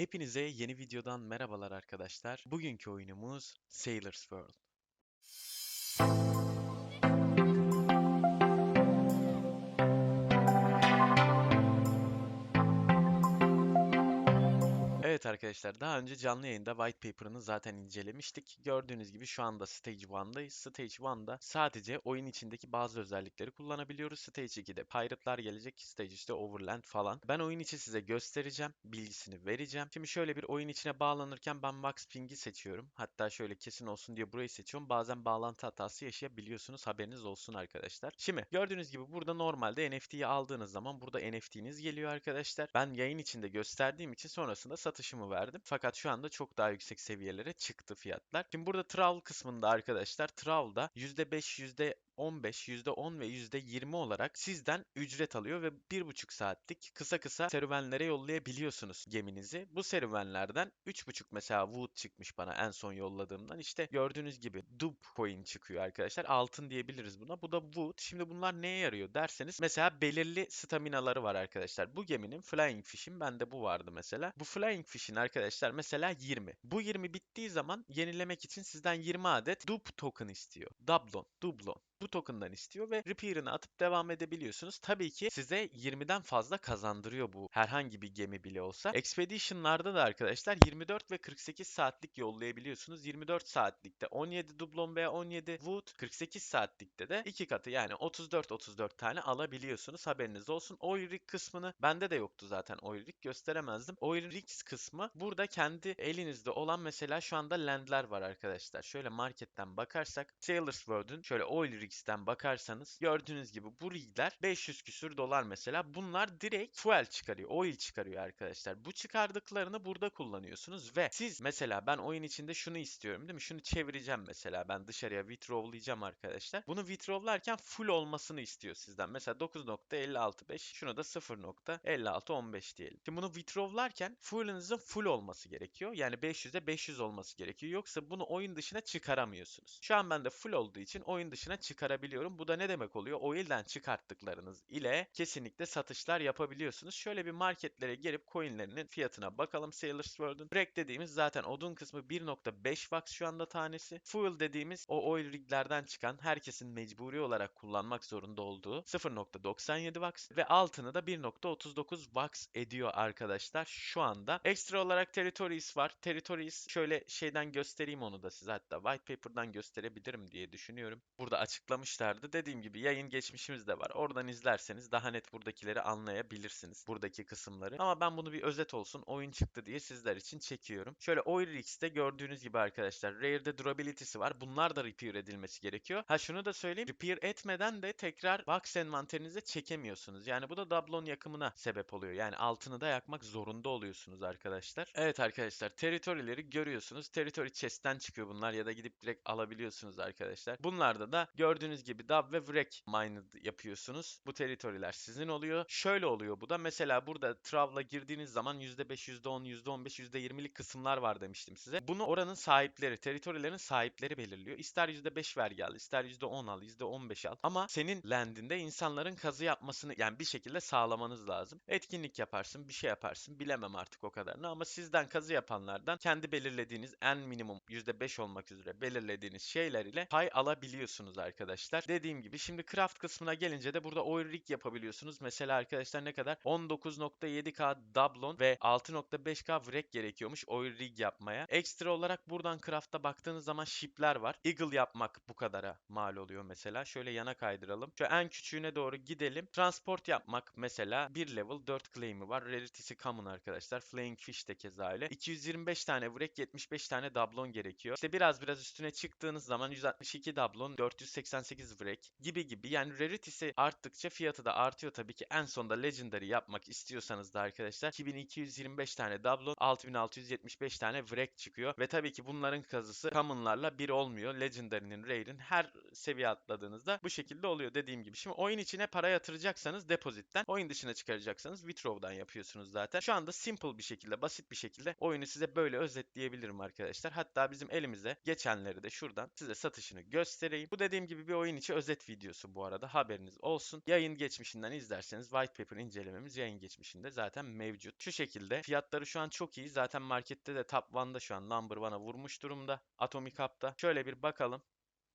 Hepinize yeni videodan merhabalar arkadaşlar. Bugünkü oyunumuz Sailor's World. Evet arkadaşlar daha önce canlı yayında white paper'ını zaten incelemiştik. Gördüğünüz gibi şu anda Stage 1'dayız. Stage 1'da sadece oyun içindeki bazı özellikleri kullanabiliyoruz. Stage 2'de Pirate'lar gelecek. Stage 3'te Overland falan. Ben oyun içi size göstereceğim. Bilgisini vereceğim. Şimdi şöyle bir oyun içine bağlanırken ben Max Ping'i seçiyorum. Hatta şöyle kesin olsun diye burayı seçiyorum. Bazen bağlantı hatası yaşayabiliyorsunuz. Haberiniz olsun arkadaşlar. Şimdi gördüğünüz gibi burada normalde NFT'yi aldığınız zaman burada NFT'niz geliyor arkadaşlar. Ben yayın içinde gösterdiğim için sonrasında satışımı verdim. Fakat şu anda çok daha yüksek seviyelere çıktı fiyatlar. Şimdi burada travel kısmında arkadaşlar travel'da %5, %15, %10 ve %20 olarak sizden ücret alıyor ve 1,5 saatlik kısa kısa serüvenlere yollayabiliyorsunuz geminizi. Bu serüvenlerden 3,5 mesela Wood çıkmış bana en son yolladığımdan. İşte gördüğünüz gibi Dub coin çıkıyor arkadaşlar. Altın diyebiliriz buna. Bu da Wood. Şimdi bunlar neye yarıyor derseniz mesela belirli staminaları var arkadaşlar. Bu geminin Flying Fish'in bende bu vardı mesela. Bu Flying Fish'in arkadaşlar mesela 20. Bu 20 bittiği zaman yenilemek için sizden 20 adet Dub token istiyor. Dublon, Dublon bu token'dan istiyor ve repair'ını atıp devam edebiliyorsunuz. Tabii ki size 20'den fazla kazandırıyor bu herhangi bir gemi bile olsa. Expedition'larda da arkadaşlar 24 ve 48 saatlik yollayabiliyorsunuz. 24 saatlikte 17 dublon veya 17 wood, 48 saatlikte de 2 katı yani 34-34 tane alabiliyorsunuz. Haberiniz olsun. Oil rig kısmını bende de yoktu zaten oil rig gösteremezdim. Oil rigs kısmı burada kendi elinizde olan mesela şu anda landler var arkadaşlar. Şöyle marketten bakarsak Sailor's World'ün şöyle oil rigs'ten bakarsanız gördüğünüz gibi bu rigler 500 küsür dolar mesela. Bunlar direkt fuel çıkarıyor, oil çıkarıyor arkadaşlar. Bu çıkardıklarını burada kullanıyorsunuz ve siz mesela ben oyun içinde şunu istiyorum değil mi? Şunu çevireceğim mesela ben dışarıya withdrawlayacağım arkadaşlar. Bunu withdrawlarken full olmasını istiyor sizden. Mesela 9.565 şunu da 0.5615 diyelim. Şimdi bunu withdrawlarken fuel'ınızın full olması gerekiyor. Yani 500'e 500 olması gerekiyor. Yoksa bunu oyun dışına çıkaramıyorsunuz. Şu an bende full olduğu için oyun dışına çıkarabiliyorum. Bu da ne demek oluyor? Oil'den çıkarttıklarınız ile kesinlikle satışlar yapabiliyorsunuz. Şöyle bir marketlere girip coinlerinin fiyatına bakalım Sailor's World'un. Break dediğimiz zaten odun kısmı 1.5 wax şu anda tanesi. Fuel dediğimiz o oil riglerden çıkan herkesin mecburi olarak kullanmak zorunda olduğu 0.97 wax ve altını da 1.39 wax ediyor arkadaşlar şu anda. Ekstra olarak Territories var. Territories şöyle şeyden göstereyim onu da size hatta white paper'dan gösterebilirim diye düşünüyorum. Burada açıklamışlardı. Dediğim gibi yayın geçmişimiz de var. Oradan izlerseniz daha net buradakileri anlayabilirsiniz. Buradaki kısımları. Ama ben bunu bir özet olsun oyun çıktı diye sizler için çekiyorum. Şöyle Oilrix'te gördüğünüz gibi arkadaşlar Rare'de durability'si var. Bunlar da repair edilmesi gerekiyor. Ha şunu da söyleyeyim. Repair etmeden de tekrar box envanterinize çekemiyorsunuz. Yani bu da Dablon yakımına sebep oluyor. Yani altını da yakmak zorunda oluyorsunuz arkadaşlar. Evet arkadaşlar territory'leri görüyorsunuz. Territory chest'ten çıkıyor bunlar ya da gidip direkt alabiliyorsunuz arkadaşlar. Bunlarda da gördüğünüz gibi dub ve wreck mined yapıyorsunuz. Bu territory'ler sizin oluyor. Şöyle oluyor bu da. Mesela burada Trav'la girdiğiniz zaman %5, %10, %15, %20'lik kısımlar var demiştim size. Bunu oranın sahipleri, territory'lerin sahipleri belirliyor. İster %5 vergi al, ister %10 al, %15 al. Ama senin landinde insanların kazı yapmasını yani bir şekilde sağlamanız lazım. Etkinlik yaparsın, bir şey yaparsın. Bilemem artık o kadarını ama sizden kazı yapanlardan kendi belirlediğiniz en minimum %5 olmak üzere belirlediğiniz şeyler ile pay alabiliyorsunuz arkadaşlar. Dediğim gibi şimdi craft kısmına gelince de burada oil rig yapabiliyorsunuz. Mesela arkadaşlar ne kadar? 19.7k dublon ve 6.5k wreck gerekiyormuş oil rig yapmaya. Ekstra olarak buradan craft'a baktığınız zaman ship'ler var. Eagle yapmak bu kadara mal oluyor mesela. Şöyle yana kaydıralım. Şu en küçüğüne doğru gidelim. Transport yapmak mesela 1 level 4 claim'i var. Rarity'si common arkadaşlar. Flying fish de keza öyle. 225 tane wreck 75 tane dublon gerekiyor. İşte biraz biraz üstüne çıktığınız zaman 162 dublon 488 wreck gibi gibi. Yani rarity'si arttıkça fiyatı da artıyor tabii ki. En sonunda legendary yapmak istiyorsanız da arkadaşlar 2225 tane dublon 6675 tane wreck çıkıyor. Ve tabii ki bunların kazısı common'larla bir olmuyor. Legendary'nin, rare'in her seviye atladığınızda bu şekilde oluyor dediğim gibi. Şimdi oyun içine para yatıracaksanız depozitten, oyun dışına çıkaracaksanız withdraw'dan yapıyorsunuz zaten. Şu anda simple bir şekilde, basit bir şekilde oyunu size böyle özetleyebilirim arkadaşlar. Hatta bizim elimize geçenleri de şuradan size satışını göstereyim. Bu dediğim gibi gibi bir oyun içi özet videosu bu arada haberiniz olsun. Yayın geçmişinden izlerseniz white paper incelememiz yayın geçmişinde zaten mevcut. Şu şekilde fiyatları şu an çok iyi. Zaten markette de top 1'da şu an number 1'a vurmuş durumda. Atomic Hub'da. Şöyle bir bakalım.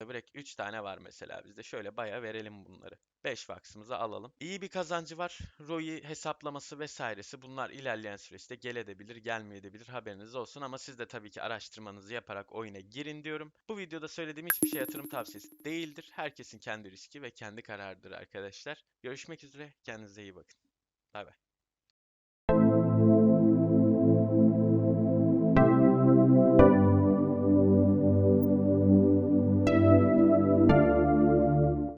Break 3 tane var mesela bizde. Şöyle baya verelim bunları. 5 vaksımızı alalım. İyi bir kazancı var. ROI hesaplaması vesairesi bunlar ilerleyen süreçte gelebilir, gelmeyebilir haberiniz olsun ama siz de tabii ki araştırmanızı yaparak oyuna girin diyorum. Bu videoda söylediğim hiçbir şey yatırım tavsiyesi değildir. Herkesin kendi riski ve kendi kararıdır arkadaşlar. Görüşmek üzere. Kendinize iyi bakın. Bay bay.